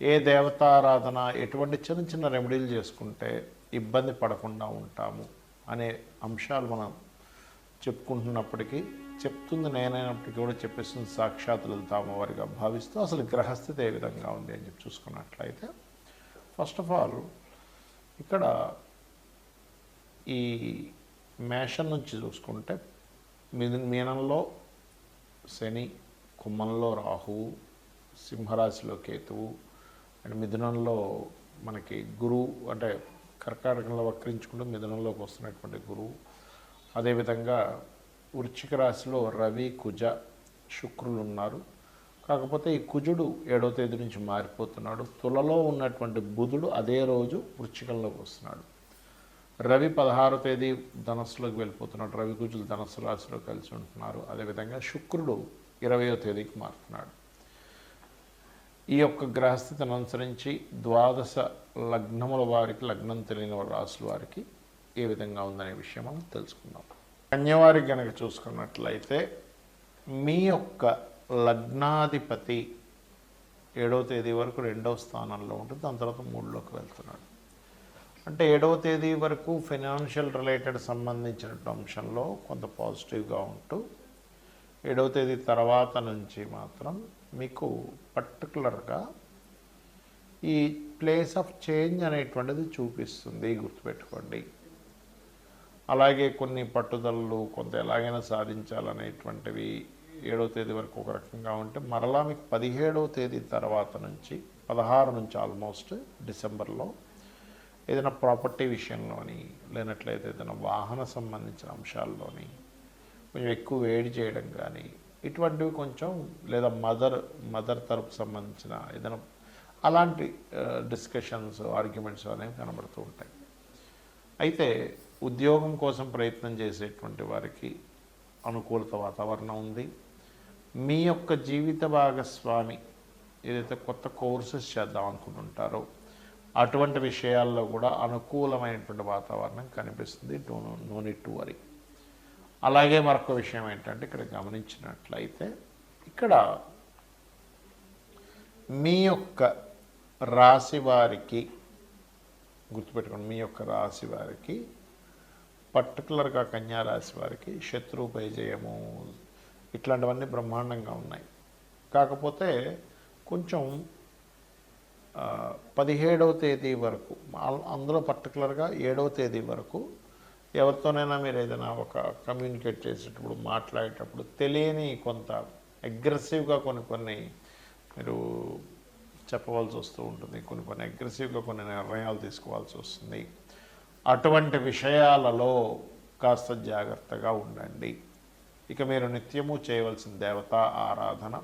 ఏ దేవతారాధన ఎటువంటి చిన్న చిన్న రెమెడీలు చేసుకుంటే ఇబ్బంది పడకుండా ఉంటాము అనే అంశాలు మనం చెప్పుకుంటున్నప్పటికీ చెప్తుంది నేనైనప్పటికీ కూడా చెప్పేస్తుంది సాక్షాత్ లలితామ వారిగా భావిస్తూ అసలు గ్రహస్థితి ఏ విధంగా ఉంది అని చెప్పి చూసుకున్నట్లయితే ఫస్ట్ ఆఫ్ ఆల్ ఇక్కడ ఈ మేషం నుంచి చూసుకుంటే మిథు మీనంలో శని కుమ్మంలో రాహువు సింహరాశిలో కేతువు అండ్ మిథునంలో మనకి గురువు అంటే కర్కాటకంలో వక్రించుకుంటూ మిథునంలోకి వస్తున్నటువంటి గురువు అదేవిధంగా వృశ్చిక రాశిలో రవి కుజ శుక్రులు ఉన్నారు. కాకపోతే ఈ కుజుడు ఏడో తేదీ నుంచి మారిపోతున్నాడు. తులలో ఉన్నటువంటి బుధుడు అదే రోజు వృశ్చికంలోకి వస్తున్నాడు. రవి పదహారో తేదీ ధనస్సులోకి వెళ్ళిపోతున్నాడు. రవి కుజులు ధనస్సు రాశిలో కలిసి ఉంటున్నారు. అదేవిధంగా శుక్రుడు ఇరవయో తేదీకి మారుతున్నాడు. ఈ యొక్క గ్రహస్థితిని అనుసరించి ద్వాదశ లగ్నముల వారికి లగ్నం తెలియని రాసుల వారికి ఏ విధంగా ఉందనే విషయం మనం తెలుసుకుందాం. కన్యవారి గనక చూసుకున్నట్లయితే మీ యొక్క లగ్నాధిపతి ఏడవ తేదీ వరకు రెండవ స్థానంలో ఉంటుంది. దాని తర్వాత మూడులోకి వెళ్తున్నాడు. అంటే ఏడవ తేదీ వరకు ఫైనాన్షియల్ రిలేటెడ్ సంబంధించిన అంశంలో కొంత పాజిటివ్గా ఉంటూ ఏడవ తేదీ తర్వాత నుంచి మాత్రం మీకు పర్టికులర్గా ఈ ప్లేస్ ఆఫ్ చేంజ్ అనేటువంటిది చూపిస్తుంది గుర్తుపెట్టుకోండి. అలాగే కొన్ని పట్టుదలలు కొంత ఎలాగైనా సాధించాలనేటువంటివి ఏడవ తేదీ వరకు ఒక రకంగా ఉంటే మరలా మీకు పదిహేడవ తేదీ తర్వాత నుంచి పదహారు నుంచి ఆల్మోస్ట్ డిసెంబర్లో ఏదైనా ప్రాపర్టీ విషయంలోని లేనట్లయితే ఏదైనా వాహన సంబంధించిన అంశాల్లోని కొంచెం ఎక్కువ వేడి చేయడం కానీ ఇటువంటివి కొంచెం లేదా మదర్ మదర్ తరపు సంబంధించిన ఏదైనా అలాంటి డిస్కషన్స్ ఆర్గ్యుమెంట్స్ అనేవి కనబడుతూ ఉంటాయి. అయితే ఉద్యోగం కోసం ప్రయత్నం చేసేటువంటి వారికి అనుకూలత వాతావరణం ఉంది. మీ యొక్క జీవిత భాగస్వామి ఏదైతే కొత్త కోర్సెస్ చేద్దాం అనుకుంటుంటారో అటువంటి విషయాల్లో కూడా అనుకూలమైనటువంటి వాతావరణం కనిపిస్తుంది. Do no need to worry అలాగే మరొక విషయం ఏంటంటే ఇక్కడ గమనించినట్లయితే ఇక్కడ మీ యొక్క రాశి వారికి గుర్తుపెట్టుకోండి మీ యొక్క రాశి వారికి పర్టికులర్గా కన్యా రాశి వారికి శత్రువు పరిజయము ఇట్లాంటివన్నీ బ్రహ్మాండంగా ఉన్నాయి. కాకపోతే కొంచెం పదిహేడవ తేదీ వరకు అందులో పర్టికులర్గా ఏడవ తేదీ వరకు ఎవరితోనైనా మీరు ఏదైనా ఒక కమ్యూనికేట్ చేసేటప్పుడు మాట్లాడేటప్పుడు తెలియని కొంత అగ్రెసివ్గా కొన్ని కొన్ని మీరు చెప్పవలసి వస్తూ ఉంటుంది. కొన్ని కొన్ని అగ్రెసివ్గా కొన్ని నిర్ణయాలు తీసుకోవాల్సి వస్తుంది. అటువంటి విషయాలలో కాస్త జాగ్రత్తగా ఉండండి. ఇక మీరు నిత్యము చేయవలసిన దేవతా ఆరాధన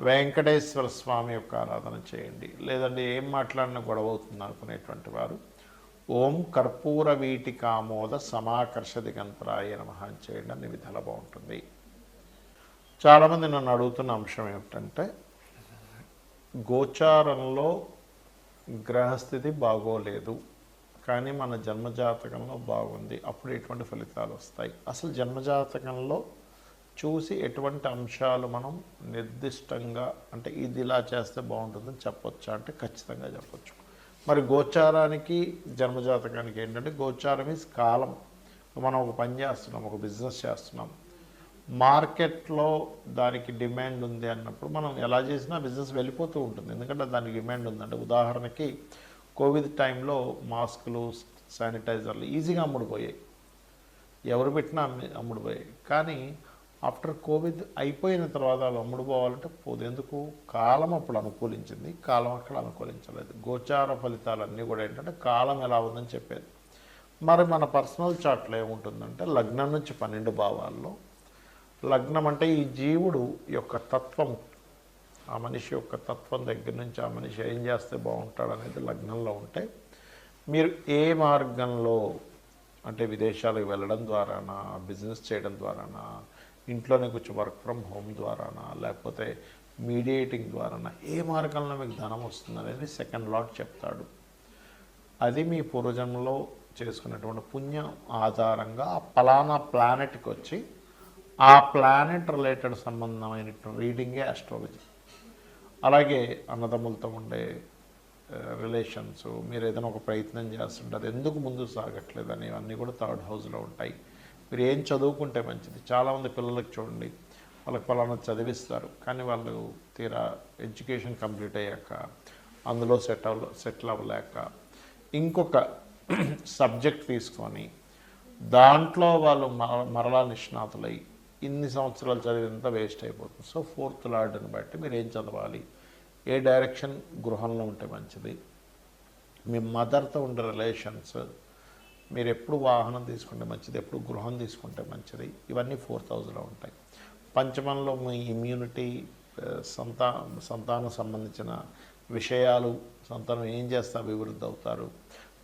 వెంకటేశ్వర స్వామి యొక్క ఆరాధన చేయండి. లేదంటే ఏం మాట్లాడినా గొడవ అవుతుంది అనుకునేటువంటి వారు ఓం కర్పూర వీటి కామోద సమాకర్ష దిగంతరాయ నమః అని చేయండి అన్ని విధాలు బాగుంటుంది. చాలామంది నన్ను అడుగుతున్న అంశం ఏమిటంటే గోచారంలో గ్రహస్థితి బాగోలేదు కానీ మన జన్మజాతకంలో బాగుంది అప్పుడు ఎటువంటి ఫలితాలు వస్తాయి? అసలు జన్మజాతకంలో చూసి ఎటువంటి అంశాలు మనం నిర్దిష్టంగా అంటే ఇది ఇలా చేస్తే బాగుంటుందని చెప్పొచ్చా? అంటే ఖచ్చితంగా చెప్పొచ్చు. మరి గోచారానికి జన్మజాతకానికి ఏంటంటే గోచారం ఈజ్ కాలం. మనం ఒక పని చేస్తున్నాం ఒక బిజినెస్ చేస్తున్నాం. మార్కెట్లో దానికి డిమాండ్ ఉంది అన్నప్పుడు మనం ఎలా చేసినా బిజినెస్ వెళ్ళిపోతూ ఉంటుంది. ఎందుకంటే దానికి డిమాండ్ ఉందంటే ఉదాహరణకి కోవిడ్ టైంలో మాస్కులు శానిటైజర్లు ఈజీగా అమ్ముడుపోయాయి. ఎవరు పెట్టినా అమ్మి అమ్ముడుపోయాయి. కానీ ఆఫ్టర్ కోవిడ్ అయిపోయిన తర్వాత అవి అమ్ముడుపోవాలంటే పోదు. ఎందుకు? కాలం అప్పుడు అనుకూలించింది. కాలం అక్కడ అనుకూలించలేదు. గోచార ఫలితాలన్నీ కూడా ఏంటంటే కాలం ఎలా ఉందని చెప్పేది. మరి మన పర్సనల్ చార్ట్లో ఏముంటుందంటే లగ్నం నుంచి పన్నెండు భావాల్లో లగ్నం అంటే ఈ జీవుడు యొక్క తత్వం ఆ మనిషి యొక్క తత్వం దగ్గర నుంచి ఆ మనిషి ఏం చేస్తే బాగుంటాడు అనేది లగ్నంలో ఉంటే మీరు ఏ మార్గంలో అంటే విదేశాలకు వెళ్ళడం ద్వారానా బిజినెస్ చేయడం ద్వారానా ఇంట్లోనే కూర్చో వర్క్ ఫ్రమ్ హోమ్ ద్వారానా లేకపోతే మీడియేటింగ్ ద్వారానా ఏ మార్గంలో మీకు ధనం వస్తుంది అనేది సెకండ్ లాట్ చెప్తాడు. అది మీ పూర్వజన్మలో చేసుకున్నటువంటి పుణ్యం ఆధారంగా ఆ పలానా ప్లానెట్కి వచ్చి ఆ ప్లానెట్ రిలేటెడ్ సంబంధమైన రీడింగే ఆస్ట్రాలజీ. అలాగే అన్నదమ్ములతో ఉండే రిలేషన్స్ మీరు ఏదైనా ఒక ప్రయత్నం చేస్తుంటే అది ఎందుకు ముందు సాగట్లేదు అనేవన్నీ కూడా థర్డ్ హౌస్లో ఉంటాయి. మీరు ఏం చదువుకుంటే మంచిది? చాలామంది పిల్లలకు చూడండి వాళ్ళకి పలానా చదివిస్తారు. కానీ వాళ్ళు తీరా ఎడ్యుకేషన్ కంప్లీట్ అయ్యాక అందులో సెట్ అవ్వ సెటిల్ అవ్వలేక ఇంకొక సబ్జెక్ట్ తీసుకొని దాంట్లో వాళ్ళు మర- మరలా నిష్ణాతులై ఇన్ని సంవత్సరాలు చదివినంత వేస్ట్ అయిపోతుంది. సో ఫోర్త్ లార్డ్ని బట్టి మీరు ఏం చదవాలి? ఏ డైరెక్షన్ గృహంలో ఉంటే మంచిది? మీ మదర్తో ఉండే రిలేషన్స్ మీరు ఎప్పుడు వాహనం తీసుకుంటే మంచిది ఎప్పుడు గృహం తీసుకుంటే మంచిది ఇవన్నీ ఫోర్త్ థౌజండ్లో ఉంటాయి. పంచమంలో మీ ఇమ్యూనిటీ సంతా సంతానం సంబంధించిన విషయాలు సంతానం ఏం చేస్తే అభివృద్ధి అవుతారు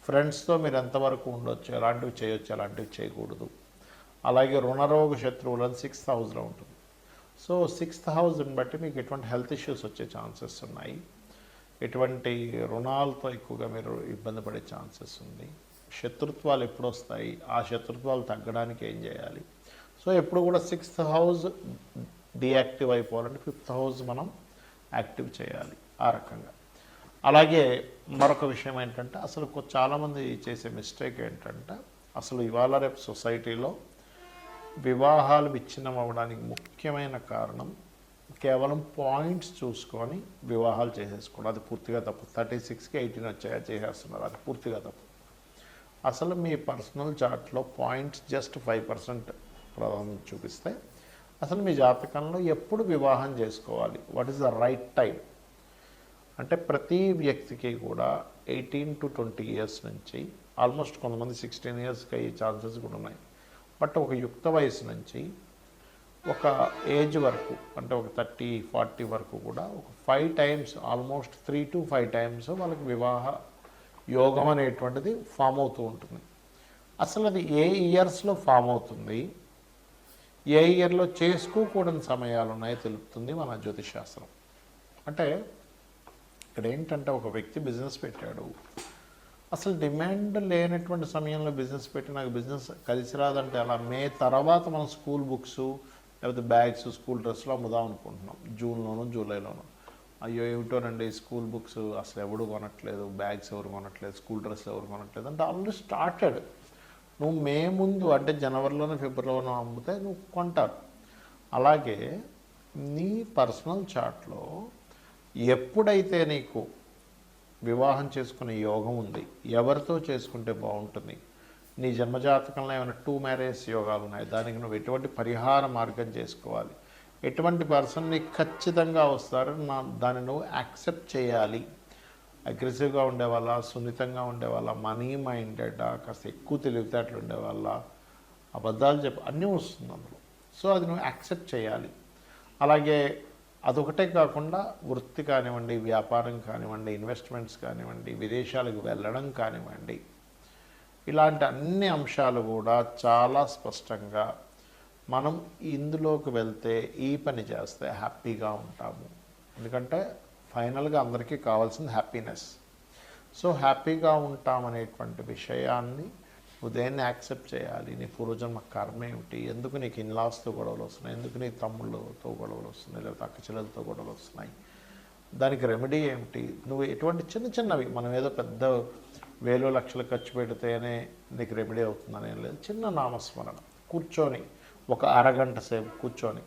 ఫ్రెండ్స్తో మీరు ఎంతవరకు ఉండొచ్చు ఎలాంటివి చేయొచ్చు ఎలాంటివి చేయకూడదు. అలాగే రుణరోగ శత్రువులను సిక్స్త్ హౌస్లో ఉంటుంది. సో సిక్స్త్ హౌస్ని బట్టి మీకు ఎటువంటి హెల్త్ ఇష్యూస్ వచ్చే ఛాన్సెస్ ఉన్నాయి. ఎటువంటి రుణాలతో ఎక్కువగా మీరు ఇబ్బంది పడే ఛాన్సెస్ ఉంది. శత్రుత్వాలు ఎప్పుడు వస్తాయి ఆ శత్రుత్వాలు తగ్గడానికి ఏం చేయాలి? సో ఎప్పుడు కూడా సిక్స్త్ హౌస్ డియాక్టివ్ అయిపోవాలంటే ఫిఫ్త్ హౌస్ మనం యాక్టివ్ చేయాలి ఆ రకంగా. అలాగే మరొక విషయం ఏంటంటే అసలు చాలామంది చేసే మిస్టేక్ ఏంటంటే అసలు ఇవాళ రేపు సొసైటీలో వివాహాలు విచ్ఛిన్నం అవ్వడానికి ముఖ్యమైన కారణం కేవలం పాయింట్స్ చూసుకొని వివాహాలు చేసేసుకోవడం. అది పూర్తిగా తప్పు. థర్టీ సిక్స్కి ఎయిటీన్ వచ్చాయా చేసేస్తున్నారు. అది పూర్తిగా తప్పు. అసలు మీ పర్సనల్ చార్ట్లో పాయింట్స్ జస్ట్ ఫైవ్ పర్సెంట్ ప్రభావం చూపిస్తే అసలు మీ జాతకంలో ఎప్పుడు వివాహం చేసుకోవాలి? What is the right time అంటే ప్రతి వ్యక్తికి కూడా ఎయిటీన్ టు ట్వంటీ ఇయర్స్ నుంచి ఆల్మోస్ట్ కొంతమంది సిక్స్టీన్ ఇయర్స్కి అయ్యే ఛాన్సెస్ కూడా ఉన్నాయి. బట్ ఒక యుక్త వయసు నుంచి ఒక ఏజ్ వరకు అంటే ఒక థర్టీ ఫార్టీ వరకు కూడా ఒక five times almost three to five times వాళ్ళకి వివాహ యోగం అనేటువంటిది ఫామ్ అవుతూ ఉంటుంది. అసలు అది ఏ ఇయర్స్లో ఫామ్ అవుతుంది? ఏ ఇయర్లో చేసుకోకూడని సమయాలు ఉన్నాయో తెలుపుతుంది మన జ్యోతిశాస్త్రం అంటే ఇక్కడ ఏంటంటే ఒక వ్యక్తి బిజినెస్ పెట్టాడు. అసలు డిమాండ్ లేనటువంటి సమయంలో బిజినెస్ పెట్టి నాకు బిజినెస్ కలిసి రాదంటే అలా మే తర్వాత మనం స్కూల్ బుక్స్ లేకపోతే బ్యాగ్స్ స్కూల్ డ్రెస్సులు అమ్ముదాం అనుకుంటున్నాం. జూన్లోను జూలైలోనూ. అయ్యో ఏమిటోనండి స్కూల్ బుక్స్? అసలు ఎవడు కొనట్లేదు? బ్యాగ్స్ ఎవరు కొనట్లేదు? స్కూల్ డ్రెస్లు ఎవరు కొనట్లేదు? అంటే ఆల్రెడీ స్టార్టెడ్. నువ్వు మే ముందు అంటే జనవరిలోనే ఫిబ్రవరిలోనే అమ్మితే నువ్వు కొంటారు. అలాగే నీ పర్సనల్ చాట్లో ఎప్పుడైతే నీకు వివాహం చేసుకునే యోగం ఉంది ఎవరితో చేసుకుంటే బాగుంటుంది? నీ జన్మజాతకంలో ఏమైనా టూ మ్యారేజ్ యోగాలు ఉన్నాయి? దానికి నువ్వు ఎటువంటి పరిహార మార్గం చేసుకోవాలి? ఎటువంటి పర్సన్ నీకు ఖచ్చితంగా వస్తారు నా దాన్ని నువ్వు యాక్సెప్ట్ చేయాలి. అగ్రెసివ్గా ఉండేవాళ్ళ సున్నితంగా ఉండేవాళ్ళ మనీ మైండెడ్ కాస్త ఎక్కువ తెలివితేటలు ఉండేవాళ్ళ అబద్ధాలు చెప్ప అన్నీ వస్తుంది అందులో. సో అది నువ్వు యాక్సెప్ట్ చేయాలి. అలాగే అదొకటే కాకుండా వృత్తి కానివ్వండి వ్యాపారం కానివ్వండి ఇన్వెస్ట్మెంట్స్ కానివ్వండి విదేశాలకు వెళ్ళడం కానివ్వండి ఇలాంటి అన్ని అంశాలు కూడా చాలా స్పష్టంగా మనం ఇందులోకి వెళ్తే ఈ పని చేస్తే హ్యాపీగా ఉంటాము. ఎందుకంటే ఫైనల్గా అందరికీ కావాల్సింది హ్యాపీనెస్. సో హ్యాపీగా ఉంటామనేటువంటి విషయాన్ని ఉదయాన్నే యాక్సెప్ట్ చేయాలి. నీ పూర్వజన్మ కర్మ ఏమిటి? ఎందుకు నీకు ఇన్లాస్తో గొడవలు వస్తున్నాయి? ఎందుకు నీ తమ్ముళ్ళతో గొడవలు వస్తున్నాయి? లేకపోతే అక్క చెల్లెలతో గొడవలు వస్తున్నాయి? దానికి రెమెడీ ఏమిటి? నువ్వు ఎటువంటి చిన్న చిన్నవి మనం ఏదో పెద్ద వేలు లక్షలు ఖర్చు పెడితేనే నీకు రెమెడీ అవుతుందని లేదు. చిన్న నామస్మరణ. కూర్చొని ఒక అరగంట సేపు కూర్చొని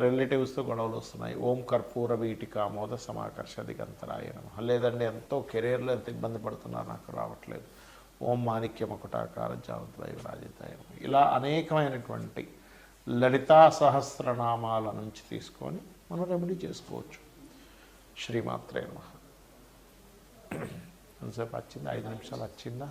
రిలేటివ్స్తో గొడవలు వస్తున్నాయి. ఓం కర్పూర వీటిక కామోద సమాకర్ష దిగంతరాయ నమ. లేదండి ఎంతో కెరీర్లో ఎంత ఇబ్బంది పడుతున్నారు నాకు రావట్లేదు. ఓం మాణిక్య మకుటాకార జావద్వయ రాజితాయ ఇలా అనేకమైనటువంటి లలితా సహస్రనామాల నుంచి తీసుకొని మనం రెమెడీ చేసుకోవచ్చు. శ్రీమాత్రే నమ. ఎంతసేపు వచ్చిందా? ఐదు నిమిషాలు వచ్చిందా?